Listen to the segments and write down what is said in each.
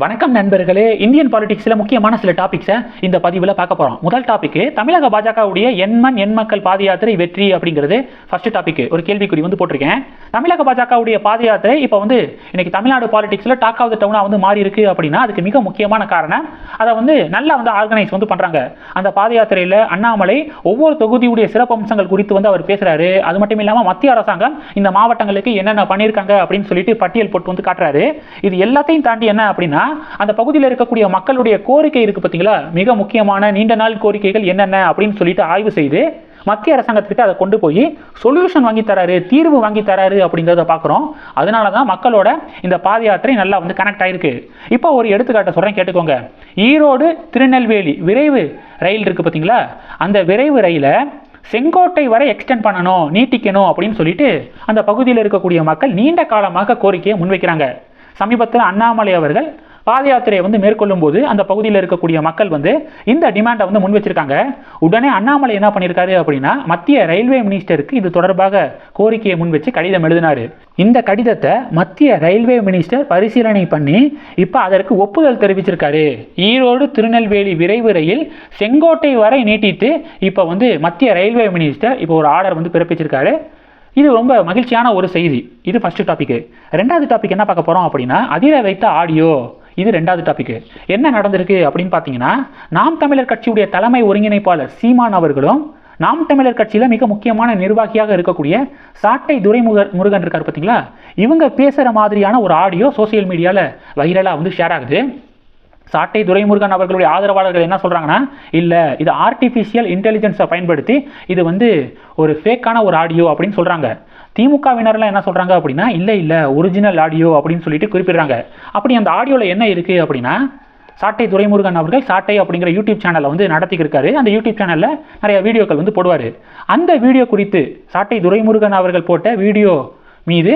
வணக்கம் நண்பர்களே. இந்தியன் பாலிடிக்ஸில் முக்கியமான சில டாபிக்ஸை இந்த பதிவில் பார்க்க போகிறோம் முதல் டாபிக் தமிழக பாஜகவுடைய எண்மண் எண் மக்கள் பாத யாத்திரை வெற்றி அப்படிங்கிறது ஃபர்ஸ்ட் டாபிக் ஒரு கேள்விக்குறி வந்து போட்டிருக்கேன். தமிழக பாஜகவுடைய பாத யாத்திரை இப்போ வந்து இன்னைக்கு தமிழ்நாடு பாலிடிக்ஸில் டாக் ஆஃப் த டவுனாக வந்து மாறி இருக்கு அப்படின்னா அதுக்கு மிக முக்கியமான காரணம் அதை வந்து நல்லா வந்து ஆர்கனைஸ் வந்து பண்ணுறாங்க அந்த பாத யாத்திரையில் அண்ணாமலை ஒவ்வொரு தொகுதியுடைய சிறப்பம்சங்கள் குறித்து வந்து அவர் பேசுகிறாரு அது மட்டும் இல்லாமல் மத்திய அரசாங்கம் இந்த மாவட்டங்களுக்கு என்னென்ன பண்ணியிருக்காங்க அப்படின்னு சொல்லிட்டு பட்டியல் போட்டு வந்து காட்டுறாரு. இது எல்லாத்தையும் தாண்டி என்ன அப்படின்னா அந்த பகுதியில் இருக்கக்கூடிய மக்களுடைய கோரிக்கை இருக்கு பார்த்தீங்களா மிக முக்கியமான நீண்ட நாள் கோரிக்கைகள் என்னென்ன அப்படின்னு சொல்லிட்டு ஆய்வு செய்து மத்திய அரசாங்கத்துக்கிட்ட அதை கொண்டு போய் சொல்யூஷன் வாங்கி தராரு தீர்வு வாங்கி தராரு அப்படிங்கிறத பார்க்குறோம் அதனால தான் மக்களோட இந்த பாத யாத்திரை நல்லா வந்து கனெக்ட் ஆயிருக்கு. இப்போ ஒரு எடுத்துக்காட்டை சொல்கிறேன் கேட்டுக்கோங்க. ஈரோடு திருநெல்வேலி விரைவு ரயில் இருக்கு பார்த்தீங்களா அந்த விரைவு ரயிலை செங்கோட்டை வரை எக்ஸ்டெண்ட் பண்ணணும் நீட்டிக்கணும் அப்படின்னு சொல்லிட்டு அந்த பகுதியில் இருக்கக்கூடிய மக்கள் நீண்ட காலமாக கோரிக்கையை முன்வைக்கிறாங்க. சமீபத்தில் அண்ணாமலை அவர்கள் பாத யாத்திரையை வந்து மேற்கொள்ளும் போது அந்த பகுதியில் இருக்கக்கூடிய மக்கள் வந்து இந்த டிமாண்டை வந்து முன் வச்சிருக்காங்க உடனே அண்ணாமலை என்ன பண்ணியிருக்காரு அப்படின்னா மத்திய ரயில்வே மினிஸ்டருக்கு இது தொடர்பாக கோரிக்கையை முன் வச்சு கடிதம் எழுதினார். இந்த கடிதத்தை மத்திய ரயில்வே மினிஸ்டர் பரிசீலனை பண்ணி இப்போ அதற்கு ஒப்புதல் தெரிவிச்சிருக்காரு. ஈரோடு திருநெல்வேலி விரைவு ரயில் செங்கோட்டை வரை நீட்டித்து இப்போ வந்து மத்திய ரயில்வே மினிஸ்டர் இப்போ ஒரு ஆர்டர் வந்து பிறப்பிச்சிருக்காரு. இது ரொம்ப மகிழ்ச்சியான ஒரு செய்தி. இது ஃபஸ்ட்டு டாபிக் ரெண்டாவது டாபிக் என்ன பார்க்க போகிறோம் அப்படின்னா அதிர வைத்த ஆடியோ இது ரெண்டாவது டாபிக் என்ன நடந்திருக்கு அப்படின்னு பார்த்தீங்கன்னா நாம் தமிழர் கட்சியுடைய தலைமை ஒருங்கிணைப்பாளர் சீமான் அவர்களும் நாம் தமிழர் கட்சியில் மிக முக்கியமான நிர்வாகியாக இருக்கக்கூடிய சாட்டை துரைமுக முருகன் இருக்கார் பார்த்தீங்களா? இவங்க பேசுகிற மாதிரியான ஒரு ஆடியோ சோசியல் மீடியாவில் வைரலாக வந்து ஷேர் ஆகுது. சாட்டை துரைமுருகன் அவர்களுடைய ஆதரவாளர்கள் என்ன சொல்கிறாங்கன்னா இல்லை இது ஆர்டிஃபிஷியல் இன்டெலிஜென்ஸை பயன்படுத்தி இது வந்து ஒரு ஃபேக்கான ஒரு ஆடியோ அப்படின்னு சொல்கிறாங்க திமுகவினர்லாம் என்ன சொல்கிறாங்க அப்படின்னா இல்லை இல்லை ஒரிஜினல் ஆடியோ அப்படின்னு சொல்லிட்டு குறிப்பிடுறாங்க. அப்படி அந்த ஆடியோவில் என்ன இருக்குது அப்படின்னா சாட்டை துரைமுருகன் அவர்கள் சாட்டை அப்படிங்கிற யூடியூப் சேனலை வந்து நடத்திக்கிருக்காரு. அந்த யூடியூப் சேனலில் நிறைய வீடியோக்கள் வந்து போடுவார். அந்த வீடியோ குறித்து சாட்டை துரைமுருகன் அவர்கள் போட்ட வீடியோ மீது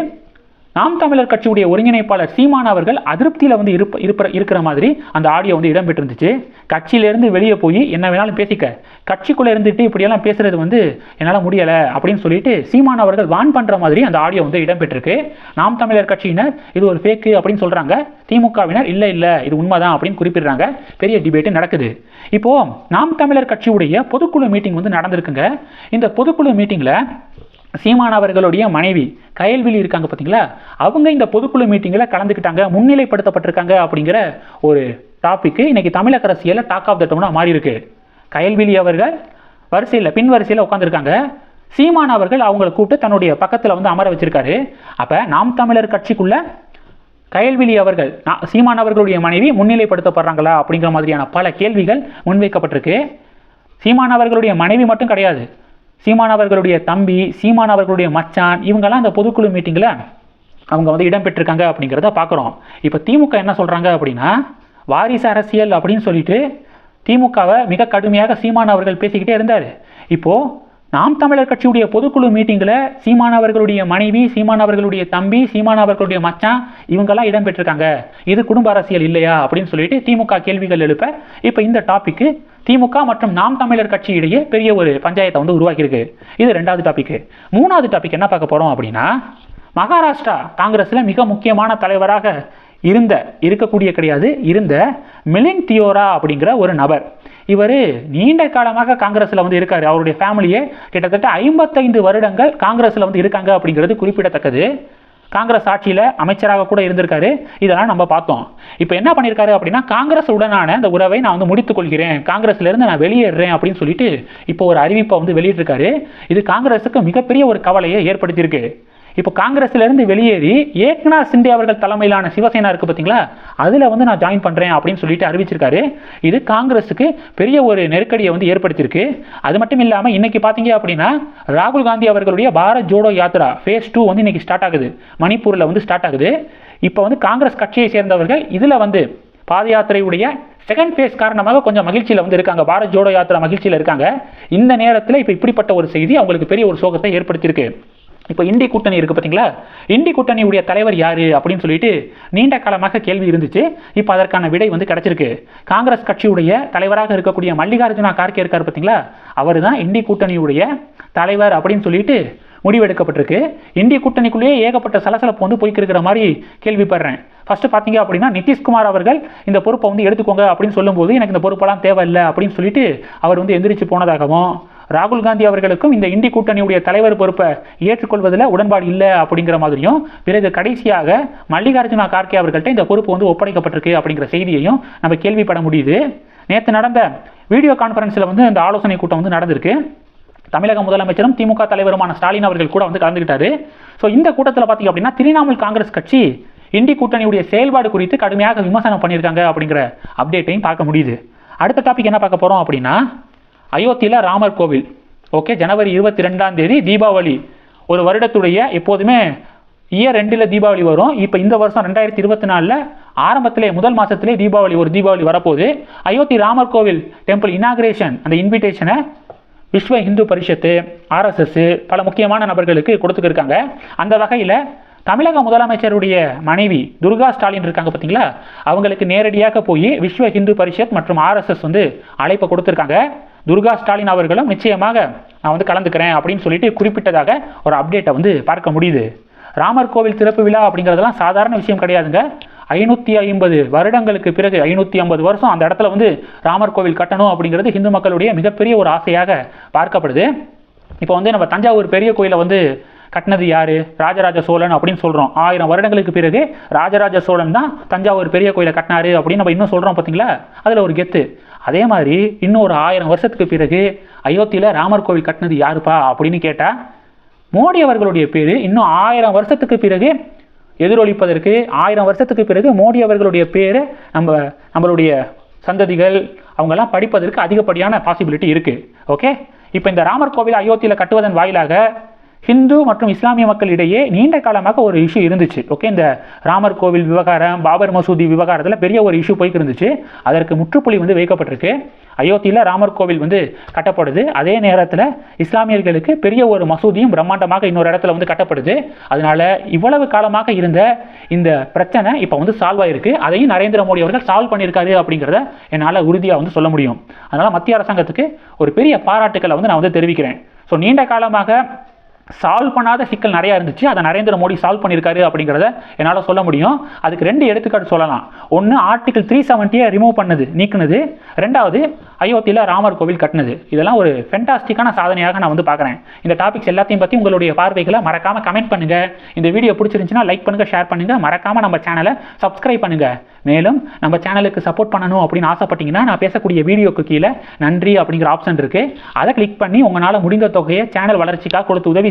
நாம் தமிழர் கட்சியுடைய ஒருங்கிணைப்பாளர் சீமான் அவர்கள் அதிருப்தியில் வந்து இருப்ப இருப்ப இருக்கிற மாதிரி அந்த ஆடியோ வந்து இடம்பெற்றிருந்துச்சு. கட்சியிலேருந்து வெளியே போய் என்ன வேணாலும் பேசிக்க. கட்சிக்குள்ளே இருந்துட்டு இப்படியெல்லாம் பேசுறது வந்து என்னால் முடியலை அப்படின்னு சொல்லிட்டு சீமான் அவர்கள் வான் பண்ணுற மாதிரி அந்த ஆடியோ வந்து இடம்பெற்றிருக்கு. நாம் தமிழர் கட்சியினர் இது ஒரு ஃபேக்கு அப்படின்னு சொல்கிறாங்க திமுகவினர் இல்லை இல்லை இது உண்மைதான் அப்படின்னு குறிப்பிடுறாங்க. பெரிய டிபேட்டு நடக்குது. இப்போது நாம் தமிழர் கட்சியுடைய பொதுக்குழு மீட்டிங் வந்து நடந்திருக்குங்க. இந்த பொதுக்குழு மீட்டிங்கில் சீமான் அவர்களுடைய மனைவி கயல்விழி இருக்காங்க பார்த்தீங்களா அவங்க இந்த பொதுக்குழு மீட்டிங்கில் கலந்துக்கிட்டாங்க முன்னிலைப்படுத்தப்பட்டிருக்காங்க அப்படிங்கிற ஒரு டாப்பிக்கு இன்றைக்கி தமிழக அரசியலில் டாக் ஆஃப் த டவுனாக மாறி இருக்கு கயல்விழி அவர்கள் வரிசையில் பின் வரிசையில் உட்காந்துருக்காங்க சீமான் அவர்கள் அவங்களை கூப்பிட்டு தன்னுடைய பக்கத்தில் வந்து அமர வச்சிருக்காரு. அப்போ நாம் தமிழர் கட்சிக்குள்ள கயல்விழி அவர்கள் சீமான் அவர்களுடைய மனைவி முன்னிலைப்படுத்தப்படுறாங்களா அப்படிங்கிற மாதிரியான பல கேள்விகள் முன்வைக்கப்பட்டிருக்கு. சீமான் அவர்களுடைய மனைவி மட்டும் கிடையாது சீமான் அவர்களுடைய தம்பி சீமான் அவர்களுடைய மச்சான் இவங்கெல்லாம் அந்த பொதுக்குழு மீட்டிங்கில் அவங்க வந்து இடம்பெற்றிருக்காங்க அப்படிங்கிறத பார்க்குறோம். இப்போ திமுக என்ன சொல்கிறாங்க அப்படின்னா வாரிசு அரசியல் அப்படின்னு சொல்லிட்டு திமுகவை மிக கடுமையாக சீமான் அவர்கள் பேசிக்கிட்டே இருந்தார். இப்போது நாம் தமிழர் கட்சியுடைய பொதுக்குழு மீட்டிங்கில் சீமான் அவர்களுடைய மனைவி சீமான் அவர்களுடைய தம்பி சீமான் அவர்களுடைய மச்சான் இவங்கெல்லாம் இடம்பெற்றிருக்காங்க. இது குடும்ப அரசியல் இல்லையா அப்படின்னு சொல்லிட்டு திமுக கேள்விகள் எழுப்ப இப்போ இந்த டாபிக்கு திமுக மற்றும் நாம் தமிழர் கட்சி இடையே பெரிய ஒரு பஞ்சாயத்தை வந்து உருவாக்கியிருக்கு. இது ரெண்டாவது டாப்பிக்கு மூணாவது டாபிக் என்ன பார்க்க போகிறோம் அப்படின்னா மகாராஷ்டிரா காங்கிரஸில் மிக முக்கியமான தலைவராக இருந்த இருக்கக்கூடிய கிடையாது இருந்த மிலின் தியோரா அப்படிங்கிற ஒரு நபர். இவர் நீண்ட காலமாக காங்கிரஸில் வந்து இருக்கார். அவருடைய ஃபேமிலியே கிட்டத்தட்ட ஐம்பத்தைந்து வருடங்கள் காங்கிரஸில் வந்து இருக்காங்க அப்படிங்கிறது குறிப்பிடத்தக்கது. காங்கிரஸ் ஆட்சியில் அமைச்சராக கூட இருந்திருக்காரு. இதெல்லாம் நம்ம பார்த்தோம். இப்போ என்ன பண்ணியிருக்காரு அப்படின்னா காங்கிரஸ் உடனான அந்த உறவை நான் வந்து முடித்துக் கொள்கிறேன். நான் வெளியேறேன் அப்படின்னு சொல்லிட்டு இப்போ ஒரு அறிவிப்பை வந்து வெளியிட்டிருக்காரு. இது காங்கிரஸுக்கு மிகப்பெரிய ஒரு கவலையை ஏற்படுத்தியிருக்கு. இப்போ காங்கிரஸ்லேருந்து வெளியேறி ஏக்நாத் சிண்டே அவர்கள் தலைமையிலான சிவசேனா இருக்குது பார்த்தீங்களா? அதில் வந்து நான் ஜாயின் பண்ணுறேன் அப்படின்னு சொல்லிட்டு அறிவிச்சிருக்காரு. இது காங்கிரஸுக்கு பெரிய ஒரு நெருக்கடியை வந்து ஏற்படுத்தியிருக்கு. அது மட்டும் இல்லாமல் இன்னைக்கு பார்த்தீங்க அப்படின்னா ராகுல் காந்தி அவர்களுடைய பாரத் ஜோடோ யாத்ரா ஃபேஸ் டூ வந்து இன்னைக்கு ஸ்டார்ட் ஆகுது. மணிப்பூரில் வந்து ஸ்டார்ட் ஆகுது. இப்போ வந்து காங்கிரஸ் கட்சியை சேர்ந்தவர்கள் இதில் வந்து பாத யாத்திரையுடைய செகண்ட் ஃபேஸ் காரணமாக கொஞ்சம் மகிழ்ச்சியில் வந்து இருக்காங்க. பாரத் ஜோடோ யாத்திரா மகிழ்ச்சியில் இருக்காங்க. இந்த நேரத்தில் இப்போ இப்படிப்பட்ட ஒரு செய்தி அவங்களுக்கு பெரிய ஒரு சோகத்தை ஏற்படுத்தியிருக்கு. இப்போ இண்டி கூட்டணி இருக்குது பார்த்தீங்களா? இண்டி கூட்டணியுடைய தலைவர் யார் அப்படின்னு சொல்லிட்டு நீண்ட காலமாக கேள்வி இருந்துச்சு. இப்போ அதற்கான விடை வந்து கிடச்சிருக்கு. காங்கிரஸ் கட்சியுடைய தலைவராக இருக்கக்கூடிய மல்லிகார்ஜுனா கார்கே இருக்கார் பார்த்தீங்களா? அவர் தான் இண்டி கூட்டணியுடைய தலைவர் அப்படின்னு சொல்லிட்டு முடிவெடுக்கப்பட்டிருக்கு. இந்திய கூட்டணிக்குள்ளேயே ஏகப்பட்ட சலசலப்பு வந்து போய்க்கிருக்கிற மாதிரி கேள்விப்படுறேன் ஃபஸ்ட்டு பார்த்தீங்க அப்படின்னா நிதிஷ்குமார் அவர்கள் இந்த பொறுப்பை வந்து எடுத்துக்கோங்க அப்படின்னு சொல்லும்போது எனக்கு இந்த பொறுப்பெல்லாம் தேவையில்லை அப்படின்னு சொல்லிட்டு அவர் வந்து எந்திரிச்சு போனதாகவும் ராகுல் காந்தி அவர்களுக்கும் இந்த இந்தி கூட்டணியுடைய தலைவர் பொறுப்பை ஏற்றுக்கொள்வதில் உடன்பாடு இல்லை அப்படிங்கிற மாதிரியும் பிறகு கடைசியாக மல்லிகார்ஜுனா கார்கே அவர்கள்ட்ட இந்த பொறுப்பு வந்து ஒப்படைக்கப்பட்டிருக்கு அப்படிங்கிற செய்தியையும் நம்ம கேள்விப்பட முடியுது. நேற்று நடந்த வீடியோ கான்ஃபரன்ஸில் வந்து இந்த ஆலோசனை கூட்டம் வந்து நடந்திருக்கு. தமிழக முதலமைச்சரும் திமுக தலைவருமான ஸ்டாலின் அவர்கள் கூட வந்து கலந்துக்கிட்டாரு ஸோ இந்த கூட்டத்தில் பார்த்தீங்க அப்படின்னா திரிணாமுல் காங்கிரஸ் கட்சி இந்தி கூட்டணியுடைய செயல்பாடு குறித்து கடுமையாக விமர்சனம் பண்ணியிருக்காங்க அப்படிங்கிற அப்டேட்டையும் பார்க்க முடியுது. அடுத்த டாபிக் என்ன பார்க்க போகிறோம் அப்படின்னா அயோத்தியில் ராமர் கோவில். ஓகே ஜனவரி இருபத்தி ரெண்டாம் தேதி தீபாவளி. ஒரு வருடத்துடைய எப்போதுமே இயர் ரெண்டில் தீபாவளி வரும். இப்போ இந்த வருஷம் ரெண்டாயிரத்தி இருபத்தி நாலில் ஆரம்பத்திலே முதல் மாதத்திலே தீபாவளி ஒரு தீபாவளி வரப்போகுது. அயோத்தி ராமர் கோவில் டெம்பிள் இனாகிரேஷன் அந்த இன்விடேஷனை விஸ்வ இந்து பரிஷத்து ஆர்எஸ்எஸ் பல முக்கியமான நபர்களுக்கு கொடுத்துருக்காங்க அந்த வகையில் தமிழக முதலமைச்சருடைய மனைவி துர்கா ஸ்டாலின் இருக்காங்க பார்த்தீங்களா அவங்களுக்கு நேரடியாக போய் விஸ்வ இந்து பரிஷத் மற்றும் ஆர்எஸ்எஸ் வந்து அழைப்பை கொடுத்துருக்காங்க. துர்கா ஸ்டாலின் அவர்களும் நிச்சயமாக நான் வந்து கலந்துக்கிறேன் அப்படின்னு சொல்லிட்டு குறிப்பிட்டதாக ஒரு அப்டேட்டை வந்து பார்க்க முடியுது. ராமர் கோவில் திறப்பு விழா அப்படிங்கிறதெல்லாம் சாதாரண விஷயம் கிடையாதுங்க. ஐநூற்றி ஐம்பது வருடங்களுக்கு பிறகு ஐநூற்றி ஐம்பது வருஷம் அந்த இடத்துல வந்து ராமர் கோவில் கட்டணும் அப்படிங்கிறது இந்து மக்களுடைய மிகப்பெரிய ஒரு ஆசையாக பார்க்கப்படுது. இப்போ வந்து நம்ம தஞ்சாவூர் பெரிய கோயிலை வந்து கட்டினது யாரு? ராஜராஜ சோழன் அப்படின்னு சொல்கிறோம் ஆயிரம் வருடங்களுக்கு பிறகு ராஜராஜ சோழன் தான் தஞ்சாவூர் பெரிய கோயிலை கட்டினாரு அப்படின்னு நம்ம இன்னும் சொல்கிறோம் பார்த்தீங்களா அதில் ஒரு கெத்து. அதே மாதிரி இன்னும் ஒரு ஆயிரம் வருஷத்துக்கு பிறகு அயோத்தியில் ராமர் கோவில் கட்டினது யாருப்பா அப்படின்னு கேட்டால் மோடி அவர்களுடைய பேர் இன்னும் ஆயிரம் வருஷத்துக்கு பிறகு எதிரொலிப்பதற்கு ஆயிரம் வருஷத்துக்கு பிறகு மோடி அவர்களுடைய பேர் நம்ம நம்மளுடைய சந்ததிகள் அவங்கெல்லாம் படிப்பதற்கு அதிகப்படியான பாசிபிலிட்டி இருக்குது ஓகே இப்போ இந்த ராமர் கோவில் அயோத்தியில் கட்டுவதன் வாயிலாக ஹிந்து மற்றும் இஸ்லாமிய மக்கள் இடையே நீண்ட காலமாக ஒரு இஷ்யூ இருந்துச்சு. ஓகே இந்த ராமர் கோவில் விவகாரம் பாபர் மசூதி விவகாரத்தில் பெரிய ஒரு இஷ்யூ போய்க்கு இருந்துச்சு. அதற்கு முற்றுப்புள்ளி வந்து வைக்கப்பட்டிருக்கு. அயோத்தியில் ராமர் கோவில் வந்து கட்டப்படுது. அதே நேரத்தில் இஸ்லாமியர்களுக்கு பெரிய ஒரு மசூதியும் பிரம்மாண்டமாக இன்னொரு இடத்துல வந்து கட்டப்படுது. அதனால இவ்வளவு காலமாக இருந்த இந்த பிரச்சனை இப்போ வந்து சால்வ் ஆயிருக்கு. அதையும் நரேந்திர மோடி அவர்கள் சால்வ் பண்ணியிருக்காரு அப்படிங்கிறத என்னால் உறுதியாக வந்து சொல்ல முடியும். அதனால் மத்திய அரசாங்கத்துக்கு ஒரு பெரிய பாராட்டுக்களை வந்து நான் வந்து தெரிவிக்கிறேன். ஸோ நீண்ட காலமாக சால்வ் பண்ணாத சிக்கல் நிறையா இருந்துச்சு. அதை நரேந்திர மோடி சால்வ் பண்ணியிருக்காரு அப்படிங்கிறத என்னால் சொல்ல முடியும். அதுக்கு ரெண்டு எடுத்துக்காட்டு சொல்லலாம். ஒன்று ஆர்டிகல் த்ரீ செவன்ட்டியை ரிமூவ் பண்ணது நீக்குனது. ரெண்டாவது அயோத்தியில் ராமர் கோவில் கட்டினது. இதெல்லாம் ஒரு ஃபென்டாஸ்டிக்கான சாதனையாக நான் வந்து பார்க்குறேன். இந்த டாபிக்ஸ் எல்லாத்தையும் பற்றி உங்களுடைய பார்வைகளை மறக்காமல் கமெண்ட் பண்ணுங்கள் இந்த வீடியோ பிடிச்சிருந்துச்சுன்னா லைக் பண்ணுங்கள் ஷேர் பண்ணுங்கள் மறக்காமல் நம்ம சேனலை சப்ஸ்கிரைப் பண்ணுங்கள் மேலும் நம்ம சேனலுக்கு சப்போர்ட் பண்ணணும் அப்படின்னு ஆசைப்பட்டீங்கன்னா நான் பேசக்கூடிய வீடியோக்கு கீழே நன்றி அப்படிங்கிற ஆப்ஷன் இருக்குது அதை கிளிக் பண்ணி உங்களால் முடிந்த தொகையை சேனல் வளர்ச்சிக்காக கொடுத்து உதவி